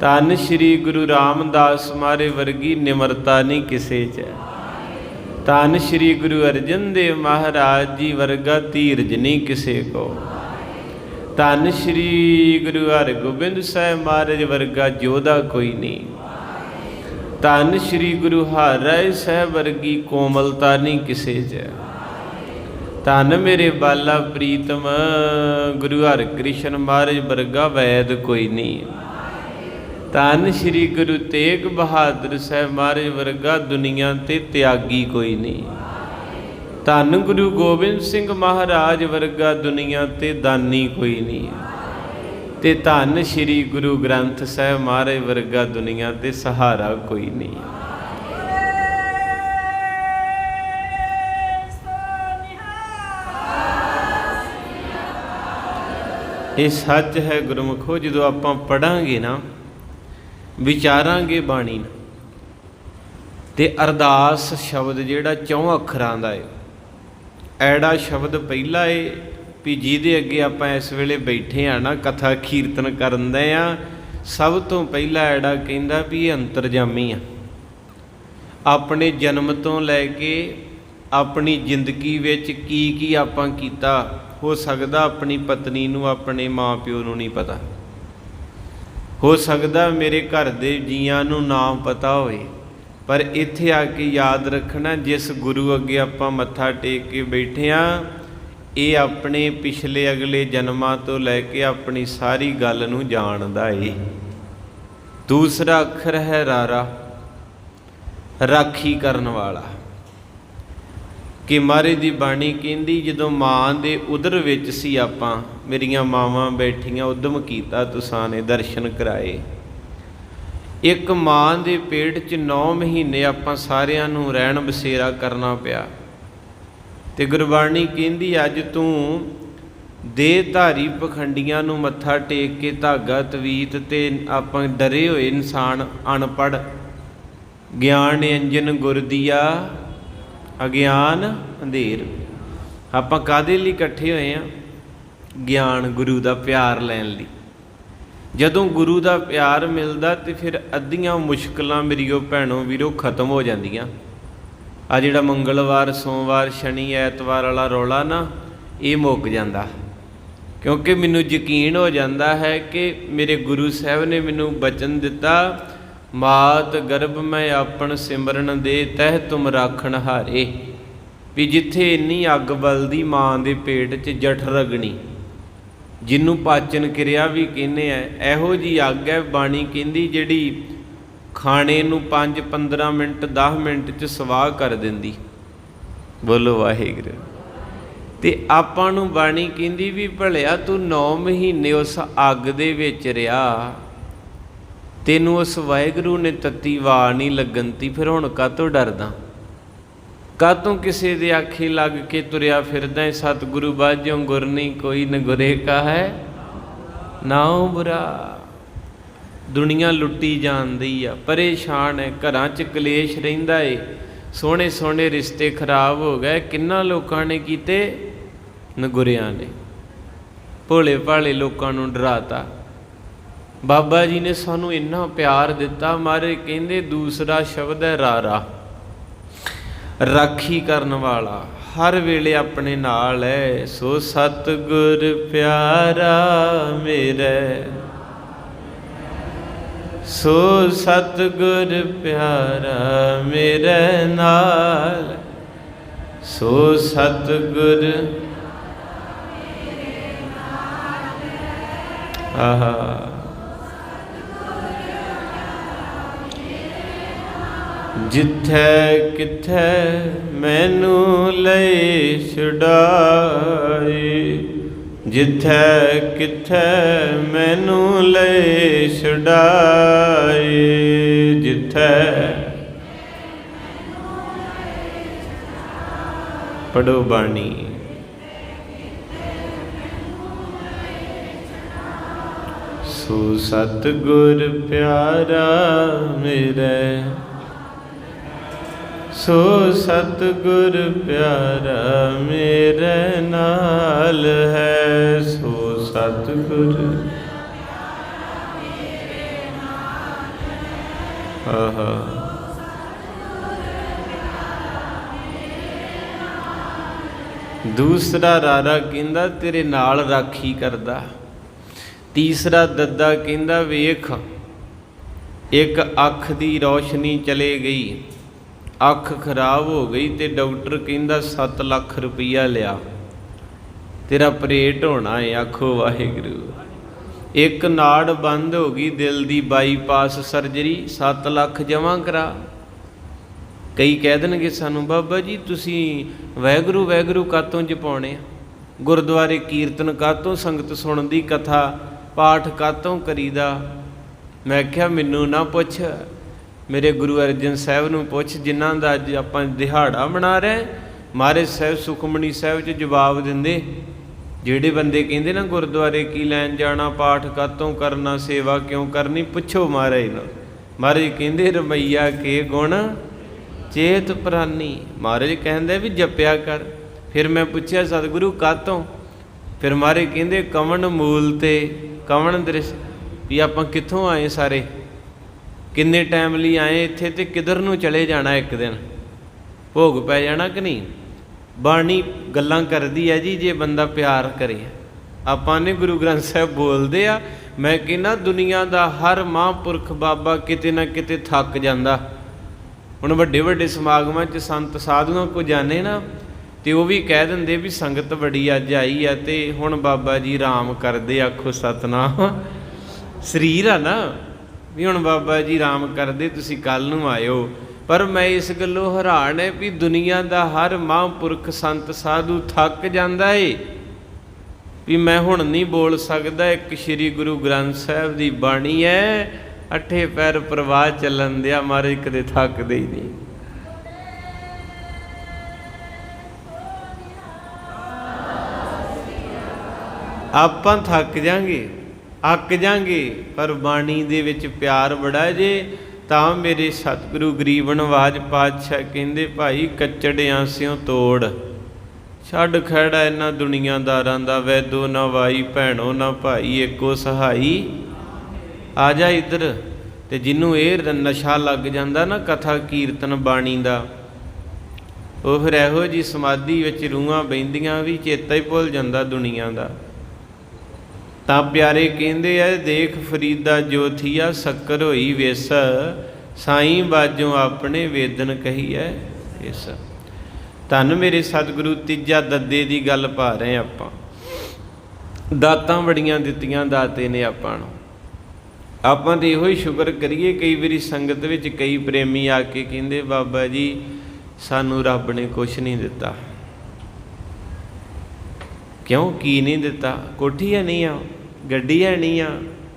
A: ਧੰਨ ਸ਼੍ਰੀ ਗੁਰੂ ਰਾਮਦਾਸ ਮਾਰੇ ਵਰਗੀ ਨਿਮਰਤਾ ਨਹੀਂ ਕਿਸੇ 'ਚ। ਧੰਨ ਸ਼੍ਰੀ ਗੁਰੂ ਅਰਜਨ ਦੇਵ ਮਹਾਰਾਜ ਜੀ ਵਰਗਾ ਧੀਰਜ ਨਹੀਂ ਕਿਸੇ ਕੋ। ਧੰਨ ਸ਼੍ਰੀ ਗੁਰੂ ਹਰਗੋਬਿੰਦ ਸਾਹਿਬ ਮਹਾਰਾਜ ਵਰਗਾ ਜੋਧਾ ਕੋਈ ਨਹੀਂ। ਧੰਨ ਸ਼੍ਰੀ ਗੁਰੂ ਹਰਿ ਸਾਹਿਬ ਵਰਗੀ ਕੋਮਲਤਾ ਨਹੀਂ ਕਿਸੇ 'ਚ। ਧੰਨ ਮੇਰੇ ਬਾਲਾ ਪ੍ਰੀਤਮ, ਗੁਰੂ ਹਰਿਕ੍ਰਿਸ਼ਨ ਮਹਾਰਾਜ ਵਰਗਾ ਵੈਦ ਕੋਈ ਨਹੀਂ। ਧੰਨ ਸ਼੍ਰੀ ਗੁਰੂ ਤੇਗ ਬਹਾਦਰ ਸਾਹਿਬ ਮਹਾਰਾਜ ਵਰਗਾ ਦੁਨੀਆ ਤੇ ਤਿਆਗੀ ਕੋਈ ਨਹੀਂ। ਧੰਨ ਗੁਰੂ ਗੋਬਿੰਦ ਸਿੰਘ ਮਹਾਰਾਜ ਵਰਗਾ ਦੁਨੀਆ ਤੇ ਦਾਨੀ ਕੋਈ ਨਹੀਂ। ਤੇ ਧੰਨ ਸ਼੍ਰੀ ਗੁਰੂ ਗ੍ਰੰਥ ਸਾਹਿਬ ਮਹਾਰਾਜ ਵਰਗਾ ਦੁਨੀਆ ਤੇ ਸਹਾਰਾ ਕੋਈ ਨਹੀਂ। ਇਹ ਸੱਚ ਹੈ ਗੁਰਮਖੋ, ਜਦੋਂ ਆਪਾਂ ਪੜਾਂਗੇ ਨਾ ਵਿਚਾਰਾਂਗੇ ਬਾਣੀ ਨੂੰ ਤੇ ਅਰਦਾਸ ਸ਼ਬਦ ਜਿਹੜਾ ਚੌਂ ਅੱਖਰਾਂ ਦਾ ਏ। ਐੜਾ ਸ਼ਬਦ ਪਹਿਲਾ ਏ, ਵੀ ਜਿਹਦੇ ਅੱਗੇ ਆਪਾਂ ਇਸ ਵੇਲੇ ਬੈਠੇ ਆ ਨਾ, ਕਥਾ ਕੀਰਤਨ ਕਰਨ ਦੇ ਆ, ਸਭ ਤੋਂ ਪਹਿਲਾ ਐੜਾ ਕਹਿੰਦਾ ਵੀ ਇਹ ਅੰਤਰਜਾਮੀ ਆ। ਆਪਣੇ ਜਨਮ ਤੋਂ ਲੈ ਕੇ ਆਪਣੀ ਜ਼ਿੰਦਗੀ ਵਿੱਚ ਕੀ ਕੀ ਆਪਾਂ ਕੀਤਾ, ਹੋ ਸਕਦਾ ਆਪਣੀ ਪਤਨੀ ਨੂੰ, ਆਪਣੇ ਮਾਪਿਓ ਨੂੰ ਨਹੀਂ ਪਤਾ। ਹੋ ਸਕਦਾ ਮੇਰੇ ਘਰ ਦੇ ਜੀਆਂ ਨੂੰ ਨਾਮ ਪਤਾ ਹੋਵੇ, ਪਰ ਇੱਥੇ ਆ ਕੇ ਯਾਦ ਰੱਖਣਾ, ਜਿਸ ਗੁਰੂ ਅੱਗੇ ਆਪਾਂ ਮੱਥਾ ਟੇਕ ਕੇ ਬੈਠੇ ਆ, ਇਹ ਆਪਣੇ ਪਿਛਲੇ ਅਗਲੇ ਜਨਮਾਂ ਤੋਂ ਲੈ ਕੇ ਆਪਣੀ ਸਾਰੀ ਗੱਲ ਨੂੰ ਜਾਣਦਾ ਏ। ਦੂਸਰਾ ਅੱਖਰ ਹੈ ਰਾਰਾ, ਰਾਖੀ ਕਰਨ ਵਾਲਾ। ਕਿ ਮਾਰੇ ਦੀ ਬਾਣੀ ਕਹਿੰਦੀ, ਜਦੋਂ ਮਾਂ ਦੇ ਉਦਰ ਵਿੱਚ ਸੀ ਆਪਾਂ, ਮੇਰੀਆਂ ਮਾਵਾਂ ਬੈਠੀਆਂ, ਉਦਮ ਕੀਤਾ ਤੁਸਾਂ ਨੇ ਦਰਸ਼ਨ ਕਰਾਏ। ਇੱਕ ਮਾਂ ਦੇ ਪੇਟ 'ਚ 9 ਮਹੀਨੇ ਆਪਾਂ ਸਾਰਿਆਂ ਨੂੰ ਰਹਿਣ ਬਸੇਰਾ ਕਰਨਾ ਪਿਆ। ਤੇ ਗੁਰਬਾਣੀ ਕਹਿੰਦੀ, ਅੱਜ ਤੂੰ ਦੇ ਧਾਰੀ ਪਖੰਡੀਆਂ ਨੂੰ ਮੱਥਾ ਟੇਕ ਕੇ ਧਾਗਾ ਤਵੀਤ ਤੇ ਆਪਾਂ ਡਰੇ ਹੋਏ ਇਨਸਾਨ ਅਨਪੜ ਗਿਆਨ ਅੰਜਨ ਗੁਰਦੀਆ ਅਗਿਆਨ ਅੰਧੇਰ। ਆਪਾਂ ਕਾਦੇ ਲਈ ਇਕੱਠੇ ਹੋਏ ਆ? ਗਿਆਨ ਗੁਰੂ ਦਾ ਪਿਆਰ ਲੈਣ ਲਈ। ਜਦੋਂ ਗੁਰੂ ਦਾ ਪਿਆਰ ਮਿਲਦਾ ਤੇ ਫਿਰ ਅੱਧੀਆਂ ਮੁਸ਼ਕਲਾਂ ਮੇਰੀਓ ਭੈਣੋ ਵੀਰੋ ਖਤਮ ਹੋ ਜਾਂਦੀਆਂ। ਆ ਜਿਹੜਾ ਮੰਗਲਵਾਰ, ਸੋਮਵਾਰ, ਸ਼ਨੀ, ਐਤਵਾਰ ਵਾਲਾ ਰੌਲਾ ਨਾ, ਇਹ ਮੁੱਕ ਜਾਂਦਾ। ਕਿਉਂਕਿ ਮੈਨੂੰ ਯਕੀਨ ਹੋ ਜਾਂਦਾ ਹੈ ਕਿ ਮੇਰੇ ਗੁਰੂ ਸਾਹਿਬ ਨੇ ਮੈਨੂੰ ਬਚਨ ਦਿੱਤਾ ਮਾਤ ਗਰਭ ਮੈਂ ਆਪਣ ਸਿਮਰਨ ਦੇ ਤਹਿ ਤੁਮ ਰਾਖਣ ਹਾਰੇ। ਵੀ ਜਿੱਥੇ ਇੰਨੀ ਅੱਗ ਬਲਦੀ ਮਾਂ ਦੇ ਪੇਟ 'ਚ ਜਠ ਰਗਣੀ। ਜਿਹਨੂੰ ਪਾਚਨ ਕਿਰਿਆ ਵੀ ਕਹਿੰਦੇ ਆ, ਇਹੋ ਜੀ ਅੱਗ ਹੈ ਬਾਣੀ ਕਹਿੰਦੀ ਜਿਹੜੀ ਖਾਣੇ ਨੂੰ 5 15 ਮਿੰਟ 10 ਮਿੰਟ 'ਚ ਸਵਾਹ ਕਰ ਦਿੰਦੀ। ਬੋਲੋ ਵਾਹਿਗੁਰੂ। ਤੇ ਆਪਾਂ ਨੂੰ ਬਾਣੀ ਕਹਿੰਦੀ ਵੀ ਭਲਿਆ ਤੂੰ 9 ਮਹੀਨੇ ਉਸ ਅੱਗ ਦੇ ਵਿੱਚ ਰਿਹਾ ਤੈਨੂੰ ਉਸ ਵਾਹਿਗੁਰੂ ਨੇ ਤੱਤੀ ਵਾਹ ਨਹੀਂ ਲੱਗਣ ਤੀ, ਫਿਰ ਹੁਣ ਕਾਤੋਂ ਡਰਦਾ? ਕਾਤੋਂ ਕਿਸੇ ਦੇ ਆਖੇ ਲੱਗ ਕੇ ਤੁਰਿਆ ਫਿਰਦਾ ਹੈ ਸਤਿਗੁਰੂ ਬਾਝੋਂ ਗੁਰ ਨਹੀਂ, ਕੋਈ ਨ ਗੁਰੇ ਕਾ ਹੈ ਨਾਉ ਬੁਰਾ। ਦੁਨੀਆ ਲੁੱਟੀ ਜਾਂਦੀ ਆ, ਪਰੇਸ਼ਾਨ ਹੈ ਘਰਾਂ 'ਚ ਕਲੇਸ਼ ਰਹਿੰਦਾ ਏ। ਸੋਹਣੇ ਸੋਹਣੇ ਰਿਸ਼ਤੇ ਖਰਾਬ ਹੋ ਗਏ, ਕਿੰਨਾ ਲੋਕਾਂ ਨੇ ਕੀਤੇ? ਨਗੁਰਿਆਂ ਨੇ। ਭੋਲੇ ਭਾਲੇ ਲੋਕਾਂ ਨੂੰ ਡਰਾਤਾ। ਬਾਬਾ ਜੀ ਨੇ ਸਾਨੂੰ ਇੰਨਾ ਪਿਆਰ ਦਿੱਤਾ, ਮਾਰੇ ਕਹਿੰਦੇ ਦੂਸਰਾ ਸ਼ਬਦ ਹੈ ਰਾਰਾ। ਰਾਖੀ ਕਰਨ ਵਾਲਾ ਹਰ ਵੇਲੇ ਆਪਣੇ ਨਾਲ ਹੈ ਸੋ ਸਤਿਗੁਰ ਪਿਆਰਾ ਮੇਰੇ ਸੋ ਸਤਿਗੁਰ ਪਿਆਰਾ ਮੇਰੇ ਨਾਲ ਸੋ ਸਤਿਗੁਰ ਆਹਾ। ਜਿੱਥੇ ਕਿੱਥੇ ਮੈਨੂੰ ਲਈ ਛੁਡਾਈ ਜਿੱਥੇ ਕਿੱਥੇ ਮੈਨੂੰ ਲਈ ਛੁਡਾਈ ਜਿੱਥੇ ਪੜੋ ਬਾਣੀ। ਸੋ ਸਤਿਗੁਰ ਪਿਆਰਾ ਮੇਰੇ ਸੋ ਸਤਿਗੁਰ ਪਿਆਰਾ ਮੇਰੇ ਨਾਲ ਹੈ, ਸੋ ਸਤਿਗੁਰ ਆਹਾ। ਦੂਸਰਾ ਰਾਰਾ ਕਹਿੰਦਾ, ਤੇਰੇ ਨਾਲ ਰਾਖੀ ਕਰਦਾ। ਤੀਸਰਾ ਦੱਦਾ ਕਹਿੰਦਾ, ਵੇਖ, ਇੱਕ ਅੱਖ ਦੀ ਰੋਸ਼ਨੀ ਚਲੇ ਗਈ। ਅੱਖ ਖਰਾਬ ਹੋ ਗਈ ਤੇ ਡਾਕਟਰ ਕਹਿੰਦਾ 7 ਲੱਖ ਰੁਪਈਆ ਲਿਆ। ਤੇਰਾ ਆਪਰੇਟ ਹੋਣਾ ਹੈ ਆਖੋ ਵਾਹਿਗੁਰੂ। ਇੱਕ ਨਾੜ ਬੰਦ ਹੋ ਗਈ, ਦਿਲ ਦੀ ਬਾਈਪਾਸ ਸਰਜਰੀ 7 ਲੱਖ ਜਮ੍ਹਾਂ ਕਰਾ। ਕਈ ਕਹਿ ਦੇਣਗੇ ਸਾਨੂੰ, ਬਾਬਾ ਜੀ ਤੁਸੀਂ ਵਾਹਿਗੁਰੂ ਵਾਹਿਗੁਰੂ ਕਾਤੋਂ ਜਪਾਉਣੇ ਆ? ਗੁਰਦੁਆਰੇ ਕੀਰਤਨ ਕਾਤੋਂ ਸੰਗਤ ਸੁਣਦੀ ਕਥਾ, ਪਾਠ ਕਾਤੋਂ ਕਰੀਦਾ? ਮੈਂ ਕਿਹਾ, ਮੈਨੂੰ ਨਾ ਪੁੱਛ। ਮੇਰੇ ਗੁਰੂ ਅਰਜਨ ਸਾਹਿਬ ਨੂੰ ਪੁੱਛ, ਜਿਨ੍ਹਾਂ ਦਾ ਅੱਜ ਆਪਾਂ ਦਿਹਾੜਾ ਮਨਾ ਰਹੇ ਮਹਾਰਾਜ ਸਾਹਿਬ ਸੁਖਮਣੀ ਸਾਹਿਬ 'ਚ ਜਵਾਬ ਦਿੰਦੇ, ਜਿਹੜੇ ਬੰਦੇ ਕਹਿੰਦੇ ਨਾ, ਗੁਰਦੁਆਰੇ ਕੀ ਲੈਣ ਜਾਣਾ, ਪਾਠ ਕਾਤੋਂ ਕਰਨਾ, ਸੇਵਾ ਕਿਉਂ ਕਰਨੀ? ਪੁੱਛੋ ਮਹਾਰਾਜ ਨੂੰ। ਮਹਾਰਾਜ ਕਹਿੰਦੇ ਰਮਈਆ ਕੇ ਗੁਣ ਚੇਤ ਪ੍ਰਾਨੀ। ਮਹਾਰਾਜ ਕਹਿੰਦੇ ਵੀ ਜਪਿਆ ਕਰ। ਫਿਰ ਮੈਂ ਪੁੱਛਿਆ, ਸਤਿਗੁਰੂ, ਕਾਤੋਂ? ਫਿਰ ਮਹਾਰਾਜ ਕਹਿੰਦੇ, ਕਵਣ ਮੂਲ ਤੇ, ਕਵਣ ਦ੍ਰਿਸ਼? ਵੀ ਆਪਾਂ ਕਿੱਥੋਂ ਆਏ ਸਾਰੇ? ਕਿੰਨੇ ਟਾਈਮ ਲਈ ਆਏ ਇੱਥੇ ਤੇ ਕਿਧਰ ਨੂੰ ਚਲੇ ਜਾਣਾ ਇੱਕ ਦਿਨ? ਭੋਗ ਪੈ ਜਾਣਾ ਕਿ ਨਹੀਂ? ਬਾਣੀ ਗੱਲਾਂ ਕਰਦੀ ਹੈ ਜੀ, ਜੇ ਬੰਦਾ ਪਿਆਰ ਕਰੇ। ਆਪਾਂ ਨੇ ਗੁਰੂ ਗ੍ਰੰਥ ਸਾਹਿਬ ਬੋਲਦੇ ਆ, ਮੈਂ ਕਹਿੰਦਾ ਦੁਨੀਆ ਦਾ ਹਰ ਮਹਾਂਪੁਰਖ ਬਾਬਾ ਕਿਤੇ ਨਾ ਕਿਤੇ ਥੱਕ ਜਾਂਦਾ। ਹੁਣ ਵੱਡੇ ਵੱਡੇ ਸਮਾਗਮਾਂ 'ਚ ਸੰਤ ਸਾਧੂਆਂ ਕੋ ਜਾਣੇ ਨਾ, ਤੇ ਉਹ ਵੀ ਕਹਿ ਦਿੰਦੇ ਵੀ ਸੰਗਤ ਬੜੀ ਅੱਜ ਆਈ ਆ ਤੇ ਹੁਣ ਬਾਬਾ ਜੀ ਆਰਾਮ ਕਰਦੇ ਆਖੋ ਸਤਨਾਮ। ਸਰੀਰ ਆ ਨਾ। ਵੀ ਹੁਣ ਬਾਬਾ ਜੀ ਆਰਾਮ ਕਰਦੇ, ਤੁਸੀਂ ਕੱਲ ਨੂੰ ਆਇਓ। ਪਰ ਮੈਂ ਇਸ ਗੱਲੋਂ ਹੈਰਾਨ ਹੈ ਵੀ ਦੁਨੀਆ ਦਾ ਹਰ ਮਹਾਂਪੁਰਖ ਸੰਤ ਸਾਧੂ ਥੱਕ ਜਾਂਦਾ ਏ। ਵੀ ਮੈਂ ਹੁਣ ਨਹੀਂ ਬੋਲ ਸਕਦਾ, ਇੱਕ ਸ੍ਰੀ ਗੁਰੂ ਗ੍ਰੰਥ ਸਾਹਿਬ ਦੀ ਬਾਣੀ ਹੈ ਅੱਠੇ ਪੈਰ ਪ੍ਰਵਾਹ ਚੱਲਣ ਦਿਆ, ਮਾਰੇ ਕਦੇ ਥੱਕਦੇ ਹੀ ਨਹੀਂ। ਆਪਾਂ ਥੱਕ ਜਾਾਂਗੇ। ਅੱਕ ਜਾਾਂਗੇ, ਪਰ ਬਾਣੀ ਦੇ ਵਿੱਚ ਪਿਆਰ ਬੜਾ ਜੇ, ਤਾਂ ਮੇਰੇ ਸਤਿਗੁਰੂ ਗਰੀਬ ਨਵਾਜ ਪਾਤਸ਼ਾਹ ਕਹਿੰਦੇ, ਭਾਈ ਕੱਚੜਿਆਂ ਸਿਓ ਤੋੜ। ਛੱਡ ਖੜਾ ਇਹਨਾਂ ਦੁਨੀਆਦਾਰਾਂ ਦਾ, ਵੈਦੋ ਨਾ ਵਾਈ, ਭੈਣੋ ਨਾ ਭਾਈ ਏਕੋ ਸਹਾਈ। ਆ ਜਾ ਇੱਧਰ। ਤੇ ਜਿਹਨੂੰ ਇਹ ਨਸ਼ਾ ਲੱਗ ਜਾਂਦਾ ਨਾ, ਕਥਾ ਕੀਰਤਨ ਬਾਣੀ ਦਾ, ਉਹ ਫਿਰ ਇਹੋ ਜੀ ਸਮਾਧੀ ਵਿੱਚ ਰੂਹਾਂ ਬੈੰਦੀਆਂ ਵੀ ਚੇਤਾ ਹੀ ਭੁੱਲ ਜਾਂਦਾ ਦੁਨੀਆ ਦਾ। ਤਾਂ ਪਿਆਰੇ ਕਹਿੰਦੇ ਐ, ਦੇਖ ਫਰੀਦਾ ਜੋਥੀਆ ਸ਼ੱਕਰ ਹੋਈ ਵੇਸ। ਸਾਈਂ ਬਾਜੋਂ ਆਪਣੇ ਵੇਦਨ ਕਹੀ ਐ, ਇਸ। ਧੰਨ ਮੇਰੇ ਸਤਿਗੁਰੂ, ਤੀਜਾ ਦੱਦੇ ਦੀ ਗੱਲ ਪਾ ਰਹੇ ਆਪਾਂ। ਦਾਤਾਂ ਬੜੀਆਂ ਦਿੱਤੀਆਂ ਦਾਤੇ ਨੇ ਆਪਾਂ ਨੂੰ। ਆਪਾਂ ਤੇ ਇਹੋ ਹੀ ਸ਼ੁਕਰ ਕਰੀਏ, ਕਈ ਵਾਰੀ ਸੰਗਤ ਵਿੱਚ ਕਈ ਪ੍ਰੇਮੀ ਆ ਕੇ ਕਹਿੰਦੇ, ਬਾਬਾ ਜੀ, ਸਾਨੂੰ ਰੱਬ ਨੇ ਕੁਝ ਨਹੀਂ ਦਿੱਤਾ। ਕਿਉਂ? ਕੀ ਨਹੀਂ ਦਿੱਤਾ? ਕੋਠੀ ਹੈ ਨਹੀਂ ਆ, ਗੱਡੀ ਹੈ ਨਹੀਂ ਆ,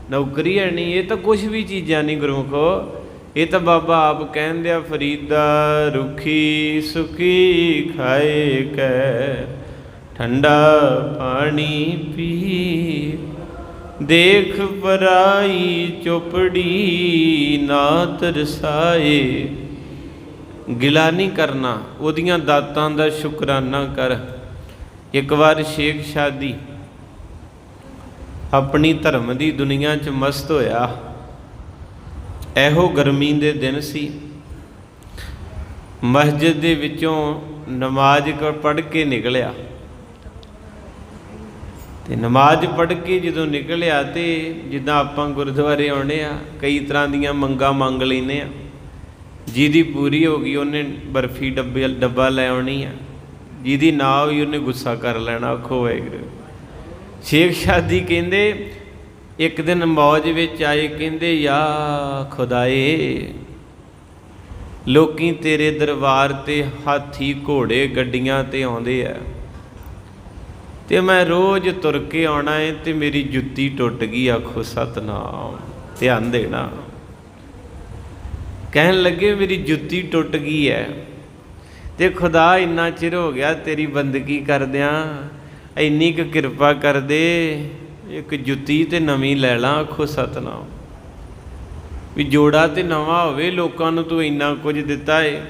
A: ਨੌਕਰੀ ਹੈ ਨਹੀਂ, ਇਹ ਤਾਂ ਕੁਝ ਵੀ ਚੀਜ਼ਾਂ ਨਹੀਂ ਗੁਰਮੁਖੋ। ਇਹ ਤਾਂ ਬਾਬਾ ਆਪ ਕਹਿੰਦੇ ਆ ਫਰੀਦਾ ਰੁਖੀ ਸੁਖੀ ਖਾਏ ਕੈ, ਠੰਡਾ ਪਾਣੀ ਪੀ। ਦੇਖ ਪਰਾਈ ਚੁਪੜੀ ਨਾ ਤਰਸਾਏ। ਗਿਲਾ ਨਹੀਂ ਕਰਨਾ, ਉਹਦੀਆਂ ਦਾਤਾਂ ਦਾ ਸ਼ੁਕਰਾਨਾ ਕਰ। ਇੱਕ ਵਾਰ ਸ਼ੇਖ ਸ਼ਾਦੀ ਆਪਣੀ ਧਰਮ ਦੀ ਦੁਨੀਆ 'ਚ ਮਸਤ ਹੋਇਆ। ਇਹੋ ਗਰਮੀ ਦੇ ਦਿਨ ਸੀ। ਮਸਜਿਦ ਦੇ ਵਿੱਚੋਂ ਨਮਾਜ਼ ਪੜ੍ਹ ਕੇ ਨਿਕਲਿਆ। ਤੇ ਨਮਾਜ਼ ਪੜ੍ਹ ਕੇ ਜਦੋਂ ਨਿਕਲਿਆ ਤੇ ਜਿੱਦਾਂ ਆਪਾਂ ਗੁਰਦੁਆਰੇ ਆਉਣੇ ਆ, ਕਈ ਤਰ੍ਹਾਂ ਦੀਆਂ ਮੰਗਾਂ ਮੰਗ ਲੈਨੇ ਆ। ਜਿਹਦੀ ਪੂਰੀ ਹੋ ਗਈ, ਉਹਨੇ ਬਰਫੀ ਡੱਬੇ, ਡੱਬਾ ਲੈ ਆਉਣੀ ਆ। ਜਿਹਦੀ ਨਾ ਹੋਈ ਉਹਨੇ ਗੁੱਸਾ ਕਰ ਲੈਣਾ ਆਖੋ ਵਾਹਿਗੁਰੂ ਸ਼ੇਖ ਸ਼ਾਦੀ ਕਹਿੰਦੇ, ਇੱਕ ਦਿਨ ਮੌਜ ਵਿੱਚ ਆਏ, ਕਹਿੰਦੇ, ਯਾ ਖੁਦਾਏ, ਲੋਕੀ ਤੇਰੇ ਦਰਬਾਰ ਤੇ ਹਾਥੀ ਘੋੜੇ ਗੱਡੀਆਂ ਤੇ ਆਉਂਦੇ ਆ। ਤੇ ਮੈਂ ਰੋਜ਼ ਤੁਰ ਕੇ ਆਉਣਾ ਏ ਤੇ ਮੇਰੀ ਜੁੱਤੀ ਟੁੱਟ ਗਈ, ਆਖੋ, ਸਤਨਾਮ, ਧਿਆਨ ਦੇਣਾ। ਕਹਿਣ ਲੱਗੇ, ਮੇਰੀ ਜੁੱਤੀ ਟੁੱਟ ਗਈ ਹੈ। ਤੇ ਖੁਦਾ ਇੰਨਾ ਚਿਰ ਹੋ ਗਿਆ ਤੇਰੀ ਬੰਦਗੀ ਕਰਦਿਆਂ, ਇੰਨੀ ਕੁ ਕਿਰਪਾ ਕਰ ਦੇ ਇੱਕ ਜੁੱਤੀ ਤੇ ਨਵੀਂ ਲੈ ਲਾਂ ਆਖੋ ਸਤਨਾਮ। ਵੀ ਜੋੜਾ ਤੇ ਨਵਾਂ ਹੋਵੇ, ਲੋਕਾਂ ਨੂੰ ਤੂੰ ਇੰਨਾ ਕੁਝ ਦਿੱਤਾ ਏ।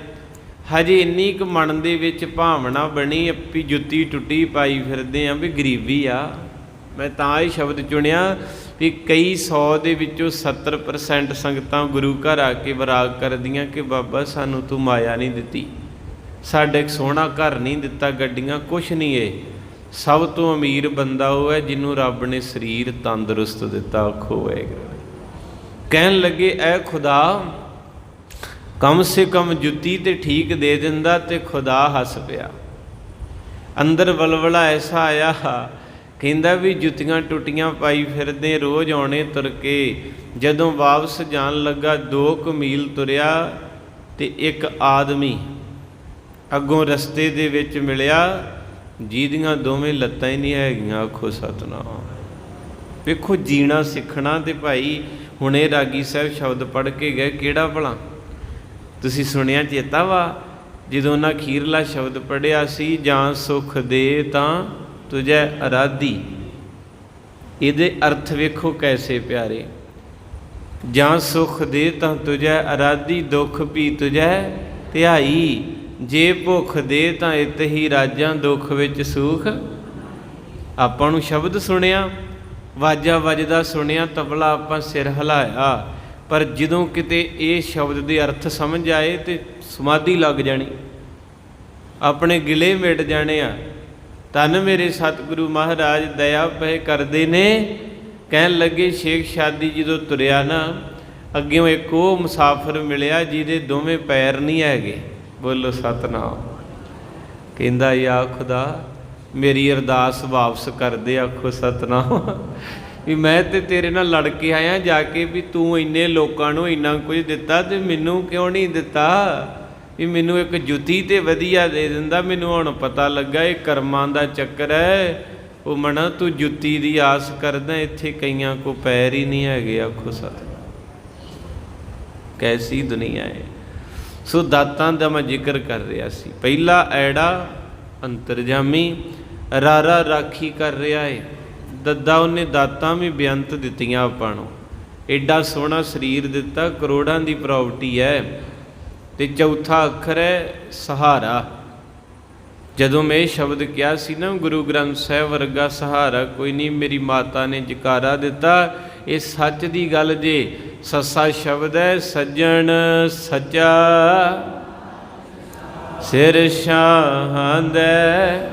A: ਹਜੇ ਇੰਨੀ ਕੁ ਮਨ ਦੇ ਵਿੱਚ ਭਾਵਨਾ ਬਣੀ ਅੱਪੀ ਜੁੱਤੀ ਟੁੱਟੀ ਪਾਈ ਫਿਰਦੇ ਆ ਵੀ ਗਰੀਬੀ ਆ। ਮੈਂ ਤਾਂ ਇਹ ਸ਼ਬਦ ਚੁਣਿਆ ਵੀ ਕਈ 100 ਦੇ ਵਿੱਚੋਂ 70% ਸੰਗਤਾਂ ਗੁਰੂ ਘਰ ਆ ਕੇ ਵਿਰਾਗ ਕਰਦੀਆਂ ਕਿ ਬਾਬਾ ਸਾਨੂੰ ਤੂੰ ਮਾਇਆ ਨਹੀਂ ਦਿੱਤੀ। ਸਾਡੇ ਇੱਕ ਸੋਹਣਾ ਘਰ ਨਹੀਂ ਦਿੱਤਾ ਗੱਡੀਆਂ, ਕੁਛ ਨਹੀਂ ਏ। ਸਭ ਤੋਂ ਅਮੀਰ ਬੰਦਾ ਉਹ ਹੈ ਜਿਹਨੂੰ ਰੱਬ ਨੇ ਸਰੀਰ ਤੰਦਰੁਸਤ ਦਿੱਤਾ, ਆਖੋ ਵਾਹਿਗੁਰੂ। ਕਹਿਣ ਲੱਗੇ, ਐ ਖੁਦਾ, ਕਮ ਸੇ ਕਮ ਜੁੱਤੀ ਤੇ ਠੀਕ ਦੇ ਦਿੰਦਾ ਤੇ ਖੁਦਾ ਹੱਸ ਪਿਆ। ਅੰਦਰ ਵਲਵਲਾ ਐਸਾ ਆਇਆ ਕਹਿੰਦਾ ਵੀ ਜੁੱਤੀਆਂ ਟੁੱਟੀਆਂ ਪਾਈ ਫਿਰਦੇ, ਰੋਜ਼ ਆਉਣੇ ਤੁਰ ਕੇ। ਜਦੋਂ ਵਾਪਸ ਜਾਣ ਲੱਗਾ 2 ਕੁ ਮੀਲ ਤੁਰਿਆ ਤੇ ਇੱਕ ਆਦਮੀ ਅੱਗੋਂ ਰਸਤੇ ਦੇ ਵਿੱਚ ਮਿਲਿਆ, ਜਿਹਦੀਆਂ ਦੋਵੇਂ ਲੱਤਾਂ ਹੀ ਨਹੀਂ ਹੈਗੀਆਂ, ਆਖੋ ਸਤਨਾਮ। ਵੇਖੋ, ਜੀਣਾ ਸਿੱਖਣਾ ਤੇ ਭਾਈ ਹੁਣੇ ਰਾਗੀ ਸਾਹਿਬ ਸ਼ਬਦ ਪੜ੍ਹ ਕੇ ਗਏ, ਕਿਹੜਾ ਭਲਾ? ਤੁਸੀਂ ਸੁਣਿਆ ਚੇਤਾ ਵਾ, ਜਦੋਂ ਨਾ ਖੀਰਲਾ ਸ਼ਬਦ ਪੜਿਆ ਸੀ, ਜਾਂ ਸੁਖ ਦੇ ਤਾਂ ਤੁਝੇ ਅਰਾਧੀ। ਇਹਦੇ ਅਰਥ ਵੇਖੋ ਕੈਸੇ ਪਿਆਰੇ। ਜਾਂ ਸੁਖ ਦੇ ਤਾਂ ਤੁਝੇ ਅਰਾਧੀ, ਦੁੱਖ ਵੀ ਤੁਝੇ ਧਿਆਈ। ਜੇ ਭੁੱਖ ਦੇ ਤਾਂ ਇਤ ਹੀ ਰਾਜਾਂ ਦੁੱਖ ਵਿੱਚ ਸੁਖ। ਆਪਾਂ ਨੂੰ ਸ਼ਬਦ ਸੁਣਿਆ, ਵਾਜਾ ਵੱਜਦਾ ਸੁਣਿਆ, ਤਬਲਾ ਆਪਾਂ ਸਿਰ ਹਿਲਾਇਆ। ਪਰ ਜਦੋਂ ਕਿਤੇ ਇਹ ਸ਼ਬਦ ਦੇ ਅਰਥ ਸਮਝ ਆਏ ਤੇ ਸਮਾਧੀ ਲੱਗ ਜਾਣੀ। ਆਪਣੇ ਗਿਲੇ ਮਿਟ ਜਾਣੇ ਆ। ਤਨ ਮੇਰੇ ਸਤਿਗੁਰੂ ਮਹਾਰਾਜ, ਦਇਆ ਪਏ ਕਰਦੇ ਨੇ। ਕਹਿਣ ਲੱਗੇ, ਸ਼ੇਖ ਸ਼ਾਦੀ ਜਦੋਂ ਤੁਰਿਆ ਨਾ। ਅੱਗੇ ਇੱਕ ਉਹ ਮੁਸਾਫਰ ਮਿਲਿਆ ਜਿਹਦੇ ਦੋਵੇਂ ਪੈਰ ਨਹੀਂ ਹੈਗੇ। ਬੋਲੋ ਸਤਨਾਮ। ਕਹਿੰਦਾ, ਯਾ ਖੁਦਾ, ਮੇਰੀ ਅਰਦਾਸ ਵਾਪਸ ਕਰ ਦੇ, ਆਖੋ ਸਤਨਾਮ। ਵੀ ਮੈਂ ਤੇ ਤੇਰੇ ਨਾਲ ਲੜ ਕੇ ਆਇਆ ਜਾ ਕੇ ਵੀ ਤੂੰ ਇੰਨੇ ਲੋਕਾਂ ਨੂੰ ਇੰਨਾ ਕੁਝ ਦਿੱਤਾ ਤੇ ਮੈਨੂੰ ਕਿਉਂ ਨਹੀਂ ਦਿੱਤਾ? ਵੀ ਮੈਨੂੰ ਇੱਕ ਜੁੱਤੀ ਤੇ ਵਧੀਆ ਦੇ ਦਿੰਦਾ, ਮੈਨੂੰ ਹੁਣ ਪਤਾ ਲੱਗਾ ਇਹ ਕਰਮਾਂ ਦਾ ਚੱਕਰ ਹੈ ਉਹ ਮਣਾ ਤੂੰ ਜੁੱਤੀ ਦੀ ਆਸ ਕਰਦਾ, ਇੱਥੇ ਕਈਆਂ ਕੋ ਪੈਰ ਹੀ ਨਹੀਂ ਹੈਗੇ, ਆਖੋ ਸਤ ਕੈਸੀ ਦੁਨੀਆ ਹੈ ਸੋ ਦਾਤਾਂ ਦਾ ਮੈਂ ਜ਼ਿਕਰ ਕਰ ਰਿਹਾ ਸੀ। ਪਹਿਲਾ ਐੜਾ ਅੰਤਰਜਾਮੀ ਰਾਰਾ ਰਾਖੀ ਕਰ ਰਿਹਾ ਏ। ਦੱਦਾ ਉਹਨੇ ਦਾਤਾਂ ਵੀ ਬੇਅੰਤ ਦਿੱਤੀਆਂ ਆਪਾਂ ਨੂੰ। ਐਡਾ ਸੋਹਣਾ ਸਰੀਰ ਦਿੱਤਾ, ਕਰੋੜਾਂ ਦੀ ਪ੍ਰਾਪਰਟੀ ਹੈ ਤੇ ਚੌਥਾ ਅੱਖਰ ਹੈ ਸਹਾਰਾ। ਜਦੋਂ ਮੈਂ ਇਹ ਸ਼ਬਦ ਕਿਹਾ ਸੀ ਨਾ, ਗੁਰੂ ਗ੍ਰੰਥ ਸਾਹਿਬ ਵਰਗਾ ਸਹਾਰਾ ਕੋਈ ਨਹੀਂ, ਮੇਰੀ ਮਾਤਾ ਨੇ ਜਕਾਰਾ ਦਿੱਤਾ। ਇਹ ਸੱਚ ਦੀ ਗੱਲ ਜੇ ਸੱਸਾ ਸ਼ਬਦ ਹੈ, ਸੱਜਣ ਸੱਚਾ। ਸਿਰ ਸ਼ਾਹੰਦੈ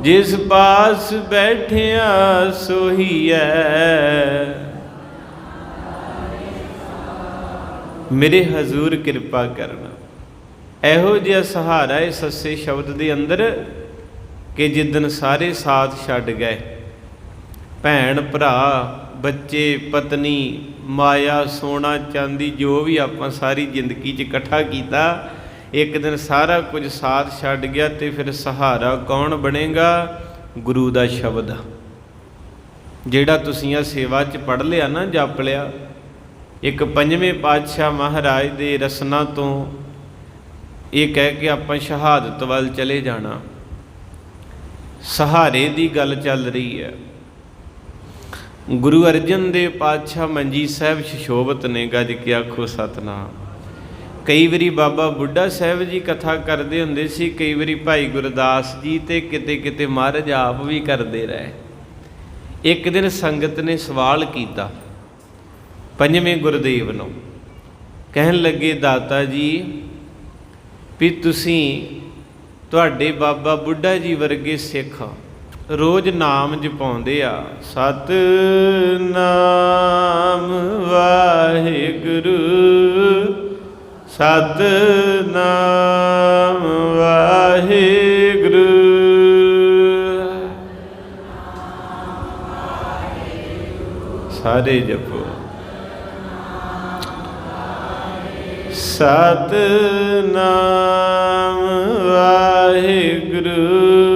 A: ਜਿਸ ਪਾਸ ਬੈਠਿਆ ਸੋਹੀਐ ਮੇਰੇ ਹਜ਼ੂਰ ਕਿਰਪਾ ਕਰਨਾ। ਇਹੋ ਜਿਹਾ ਸਹਾਰਾ ਹੈ ਸੱਸੇ ਸ਼ਬਦ ਦੇ ਅੰਦਰ ਕਿ ਜਿੱਦਨ ਸਾਰੇ ਸਾਥ ਛੱਡ ਗਏ। ਭੈਣ, ਭਰਾ, ਬੱਚੇ, ਪਤਨੀ ਮਾਇਆ ਸੋਨਾ ਚਾਂਦੀ ਜੋ ਵੀ ਆਪਾਂ ਸਾਰੀ ਜ਼ਿੰਦਗੀ 'ਚ ਇਕੱਠਾ ਕੀਤਾ, ਇੱਕ ਦਿਨ ਸਾਰਾ ਕੁਝ ਸਾਥ ਛੱਡ ਗਿਆ ਤੇ ਫਿਰ ਸਹਾਰਾ ਕੌਣ ਬਣੇਗਾ? ਗੁਰੂ ਦਾ ਸ਼ਬਦ। ਜਿਹੜਾ ਤੁਸੀਂ ਆ ਸੇਵਾ 'ਚ ਪੜ ਲਿਆ ਨਾ, ਜਪ ਲਿਆ, ਇੱਕ ਪੰਜਵੇਂ ਪਾਤਸ਼ਾਹ ਮਹਾਰਾਜ ਦੇ ਰਸਨਾ ਤੋਂ ਇਹ ਕਹਿ ਕੇ ਆਪਾਂ ਸ਼ਹਾਦਤ ਵੱਲ ਚਲੇ ਜਾਣਾ। ਸਹਾਰੇ ਦੀ ਗੱਲ ਚੱਲ ਰਹੀ ਹੈ। ਗੁਰੂ ਅਰਜਨ ਦੇ ਪਾਤਸ਼ਾਹ ਮੰਜੀ ਸਾਹਿਬ ਸ਼ਿਸ਼ੋਭਤ ਨੇ ਗੱਜ ਕੇ ਆਖੋ, ਸਤਨਾਮ। ਕਈ ਵਾਰੀ ਬਾਬਾ ਬੁੱਢਾ ਸਾਹਿਬ ਜੀ ਕਥਾ ਕਰਦੇ ਹੁੰਦੇ ਸੀ, ਕਈ ਵਾਰੀ ਭਾਈ ਗੁਰਦਾਸ ਜੀ ਤੇ ਕਿਤੇ ਕਿਤੇ ਮਹਾਰਾਜ ਆਪ ਵੀ ਕਰਦੇ ਰਹੇ। ਇੱਕ ਦਿਨ ਸੰਗਤ ਨੇ ਸਵਾਲ ਕੀਤਾ ਪੰਜਵੇਂ ਗੁਰਦੇਵ ਨੂੰ, ਕਹਿਣ ਲੱਗੇ, ਦਾਤਾ ਜੀ, ਵੀ ਤੁਸੀਂ ਤੁਹਾਡੇ ਬਾਬਾ ਬੁੱਢਾ ਜੀ ਵਰਗੇ ਸਿੱਖ ਰੋਜ਼ ਨਾਮ ਜਪਾਉਂਦੇ ਆ। ਸਤ ਨਾਮ ਵਾਹਿਗੁਰੂ। ਸਤ ਨਾਮ ਵਾਹਿਗੁਰੂ। ਸਾਰੇ ਜਪੋ। ਸਤ ਨਾਮ ਵਾਹਿਗੁਰੂ।